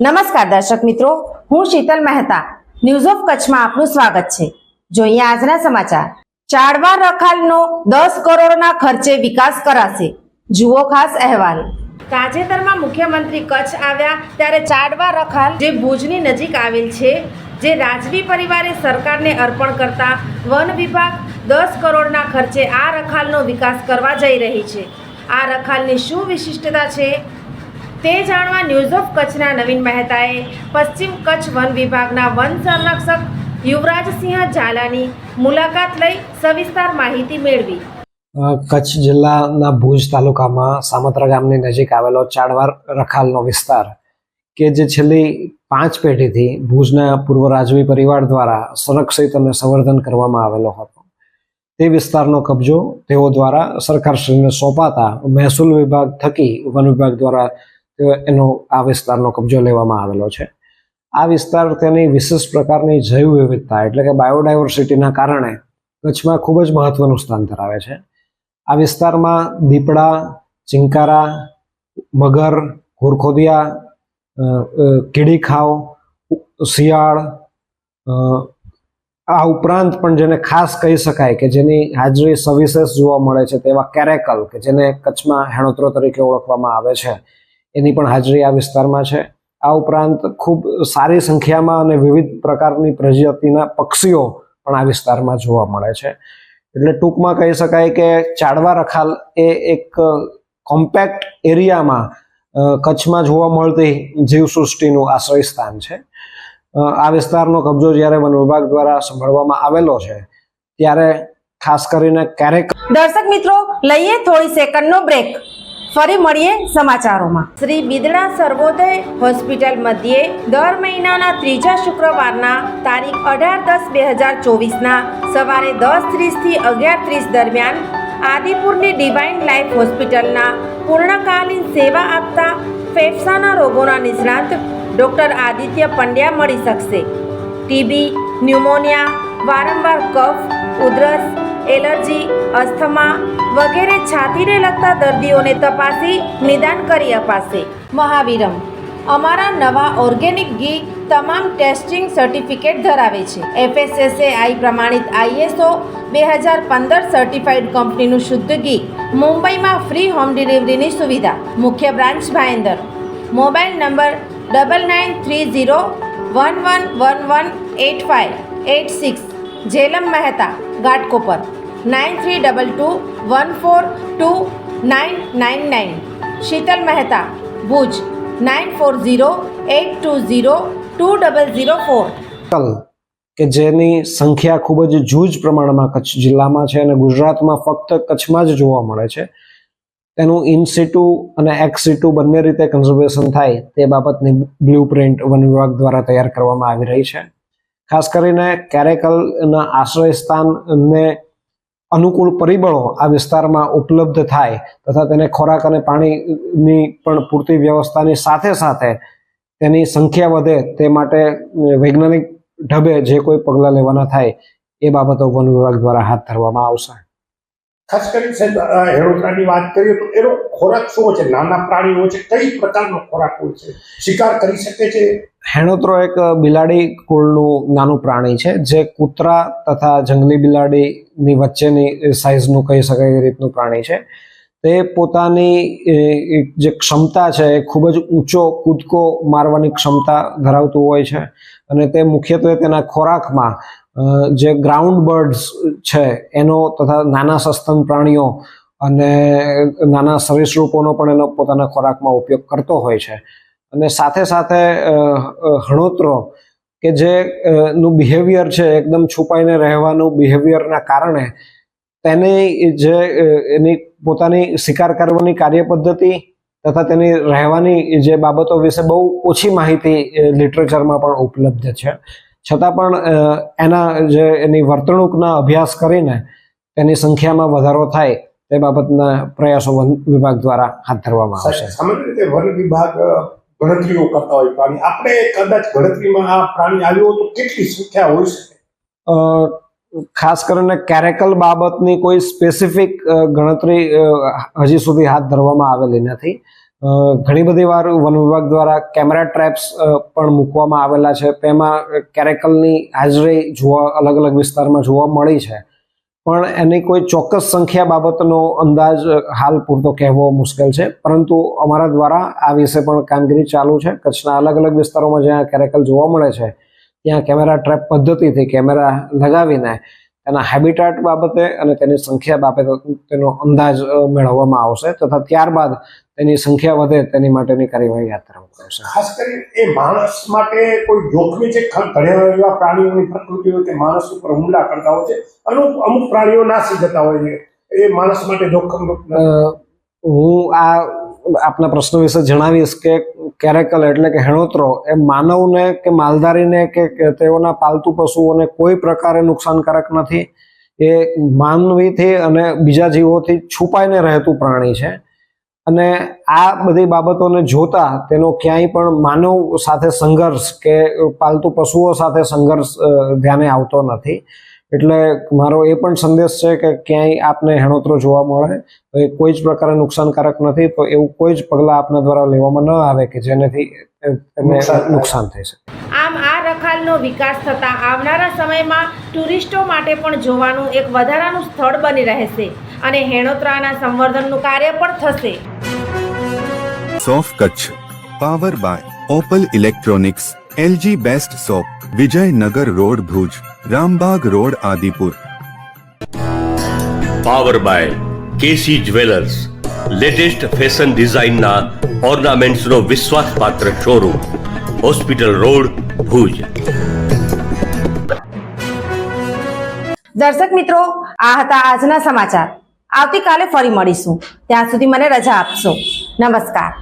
નમસ્કાર દર્શક મિત્રો, હું શીતલ મહેતા. ન્યૂઝ ઓફ કચ્છમાં આપનું સ્વાગત છે. જોઈએ આજના સમાચાર. ચાડવા રખાલનો દસ કરોડના ખર્ચે વિકાસ કરાશે. જુઓ ખાસ અહેવાલ. તાજેતરમાં મુખ્યમંત્રી કચ્છ આવ્યા ત્યારે ચાડવા રખાલ જે ભુજની નજીક આવેલ છે. જે રાજવી પરિવારે સરકારને અર્પણ કરતા વન વિભાગ દસ કરોડના ખર્ચે આ રખાલનો વિકાસ કરવા જઈ રહી છે. આ રખાલની શું વિશિષ્ટતા છે તે જાણવા ન્યૂઝ ઓફ કચ્છના નવીન મહેતાએ પશ્ચિમ કચ્છ વન વિભાગના વન સંરક્ષક યુવરાજસિંહ ઝાલાની મુલાકાત લઈ સવિસ્તાર માહિતી મેળવી. કચ્છ જિલ્લાના ભુજ તાલુકામાં સામત્રા ગામની નજીક આવેલો ચાડવાર રખાલનો વિસ્તાર કે જે છેલ્લી પાંચ પેઢીથી ભુજના પૂર્વ રાજવી પરિવાર દ્વારા સંરક્ષિત અને સંવર્ધન કરવામાં આવેલો હતો. તે વિસ્તારનો કબજો તેઓ દ્વારા સરકારશ્રીને સોંપાતા મહેસૂલ વિભાગ થકી વન વિભાગ દ્વારા એનો આ વિસ્તારનો કબજો લેવામાં આવેલો છે. આ વિસ્તાર તેની વિશેષ પ્રકારની જૈવ વિવિધતા એટલે કે બાયોડાયવર્સિટીના કારણે કચ્છમાં ખૂબ જ મહત્વનું સ્થાન ધરાવે છે. આ વિસ્તારમાં દીપડા, ચિંકારા, મગર ઘોરખોદિયા અ, ખાવ શિયાળ આ ઉપરાંત પણ જેને ખાસ કહી શકાય કે જેની હાજરી સવિશેષ જોવા મળે છે તેવા કેરેકલ કે જેને કચ્છમાં હેણોત્રો તરીકે ઓળખવામાં આવે છે એની પણ હાજરી આ વિસ્તારમાં છે. આ ઉપરાંત ખૂબ સારી સંખ્યામાં અને વિવિધ પ્રકારની પ્રજાતિના પક્ષીઓ પણ આ વિસ્તારમાં જોવા મળે છે. એટલે ટૂંકમાં કહી શકાય કે ચાડવા રખાલ એ એક કોમ્પેક્ટ એરિયામાં કચ્છમાં જોવા મળતી જીવસૃષ્ટિનું આશ્રય સ્થાન છે આ વિસ્તારનો કબજો જ્યારે વન વિભાગ દ્વારા સંભાળવામાં આવેલો છે ત્યારે ખાસ કરીને ક્યારેક દર્શક મિત્રો લઈએ થોડી સેકન્ડનો બ્રેક ફરી મળીએ સમાચારોમાં. શ્રી બિદડા સર્વોદય હોસ્પિટલ મધ્યે દર મહિનાના ત્રીજા શુક્રવારના તારીખ અઢાર દસ બે હજાર ચોવીસના સવારે દસ ત્રીસથી અગિયાર ત્રીસ દરમિયાન આદિપુરની ડિવાઇન લાઈફ હોસ્પિટલના પૂર્ણકાલીન સેવા આપતા ફેફસાના રોગોના નિષ્ણાત ડૉક્ટર આદિત્ય પંડ્યા મળી શકશે. ટીબી ન્યુમોનિયા, વારંવાર કફ, ઉધરસ, એલર્જી, અસ્થમા વગેરે છાતીને લગતા દર્દીઓને તપાસી નિદાન કરી અપાશે. મહાવીરમ, અમારા નવા ઓર્ગેનિક ઘી તમામ ટેસ્ટિંગ સર્ટિફિકેટ ધરાવે છે. એફએસએસએઆઈ પ્રમાણિત આઈએસઓ બે હજાર પંદર સર્ટિફાઈડ કંપનીનું શુદ્ધ ઘી, મુંબઈમાં ફ્રી હોમ ડિલિવરીની સુવિધા. મુખ્ય branch Bhayandar. Mobile number double nine three zero one one one one eight five eight six Jhelam Mehta, Ghatkopar. Nine three double two one four two nine nine nine Sheetal Mehta, Bhuj. Nine four zero eight two zero કે જેની સંખ્યા ખૂબ જ જૂજ પ્રમાણમાં કચ્છ જિલ્લામાં છે અને ગુજરાતમાં ફક્ત કચ્છમાં જ જોવા મળે છે. તેનું ઇન સિટુ અને એક્સ સિટુ બંને રીતે કન્ઝર્વેશન થાય તે બાબતની બ્લુ પ્રિન્ટ વન વિભાગ દ્વારા તૈયાર કરવામાં આવી રહી છે. ખાસ કરીને કેરેકલના આશ્રય સ્થાનને અનુકૂળ પરિબળો આ વિસ્તારમાં ઉપલબ્ધ થાય તથા તેને ખોરાક અને પાણીની પણ પૂરતી વ્યવસ્થાની સાથે સાથે તેની સંખ્યા વધે તે માટે વૈજ્ઞાનિક ઢબે જે કોઈ પગલાં લેવાના થાય એ બાબતો વન વિભાગ દ્વારા હાથ ધરવામાં આવશે. ખાસ કરીને સાહેબ આ વાત કરીએ તો એનો ખોરાક શું છે? નાના પ્રાણીઓ છે? કઈ પ્રકારનો ખોરાક હોય છે? શિકાર કરી શકે છે? હેણોત્રો એક બિલાડી કુળનું નાનું પ્રાણી છે જે કૂતરા તથા જંગલી બિલાડીની વચ્ચેની સાઇઝનું કહી શકાય એ રીતનું પ્રાણી છે. તે પોતાની જે ક્ષમતા છે એ ખૂબ જ ઊંચો કૂદકો મારવાની ક્ષમતા ધરાવતું હોય છે. અને તે મુખ્યત્વે તેના ખોરાકમાં જે ગ્રાઉન્ડ બર્ડ્સ છે એનો તથા નાના સસ્તન પ્રાણીઓ અને નાના સરીસૃપોનો પણ એનો પોતાના ખોરાકમાં ઉપયોગ કરતો હોય છે. અને સાથે સાથે અ, કે જે નું બિહેવિયર છે એકદમ છુપાઈને રહેવાનું બિહેવિયરના કારણે તેની જે એની પોતાની શિકાર કરવાની કાર્ય પદ્ધતિ તથા તેની રહેવાની જે બાબતો વિશે બહુ ઓછી માહિતી લિટરેચરમાં પણ ઉપલબ્ધ છે. છતાં પણ એના જે એની વર્તણૂકના અભ્યાસ કરીને તેની સંખ્યામાં વધારો થાય તે બાબતના પ્રયાસો વન વિભાગ દ્વારા હાથ ધરવામાં આવશે સામાન્ય રીતે વન વિભાગ ગણતરીઓ કરતા હોય પ્રાણી. આપણે કદાચ ગણતરીમાં આ પ્રાણી આવ્યો તો કેટલી સંખ્યા હોઈ શકે? ખાસ કરીને કેરેકલ બાબતની કોઈ સ્પેસિફિક ગણતરી હજી સુધી હાથ ધરવામાં આવેલી નથી. ઘણી બધી વાર વન વિભાગ દ્વારા કેમેરા ટ્રેપ્સ પણ મૂકવામાં આવેલા છે. તેમાં કેરેકલની હાજરી જોવા અલગ અલગ વિસ્તારમાં જોવા મળી છે. પણ એની કોઈ ચોક્કસ સંખ્યા બાબતનો અંદાજ હાલ પૂરતો કહેવો મુશ્કેલ છે. પરંતુ અમારા દ્વારા આ વિશે પણ કામગીરી ચાલુ છે. કચ્છના અલગ અલગ વિસ્તારોમાં જ્યાં કેરેકલ જોવા મળે છે ત્યાં કેમેરા ટ્રેપ પદ્ધતિથી કેમેરા લગાવીને તેના હેબિટાટ બાબતે અને તેની સંખ્યા બાબતે તેનો અંદાજ મેળવવામાં આવશે તથા ત્યારબાદ તેની સંખ્યા વધે તેની માટેની કાર્યવાહી હાથ ધરવામાં આવશે. ખાસ કરીને એ માણસ માટે કોઈ જોખમી છે? ઘણા એવા પ્રાણીઓની પ્રકૃતિ હોય કે માણસ ઉપર હુમલા કરતા હોય છે? અમુક અમુક પ્રાણીઓ નાસી જતા હોય છે. એ માણસ માટે જોખમ હું આ આપના પ્રશ્ન વિશે જણાવીશ કે કેરેકલ એટલે કે હેણોતરો, એ માનવને કે માલધારીને કે તેઓના પાલતુ પશુઓને કોઈ પ્રકારે નુકસાનકારક નથી. એ માનવીથી અને બીજા જીવોથી છુપાઈને રહેતું પ્રાણી છે. અને આ બધી બાબતોને જોતા તેનો ક્યાંય પણ માનવ સાથે સંઘર્ષ કે પાલતુ પશુઓ સાથે સંઘર્ષ ધ્યાને આવતો નથી. એટલે મારો એ પણ સંદેશ છે કે ક્યાંય આપને હેણોત્રો જોવા મળે તો એ કોઈ જ પ્રકારે નુકસાનકારક નથી તો એવું કોઈ જ પગલાં આપના દ્વારા લેવામાં ન આવે કે જેનાથી એમને નુકસાન. થઈ શકે. આમ આ રખાલનો વિકાસ થતાં આવનારા સમયમાં ટુરિસ્ટો માટે પણ જોવાનું એક વધારાનું સ્થળ બની રહેશે અને હેણોતરાના સંવર્ધનનું કાર્ય પણ થશે. સોફ Kutch power by Opal electronics LG best shop Vijaynagar road Bhuj. Rambag road Adipur. Power by KC jewellers latest fashion ડિઝાઇનના ઓર્નામેન્ટ્સનો વિશ્વાસપાત્ર શોરૂમ હોસ્પિટલ રોડ ભુજ. દર્શક મિત્રો આ હતા આજના સમાચાર. આવતીકાલે ફરી મળીશું. ત્યાં સુધી મને રજા આપશો. નમસ્કાર.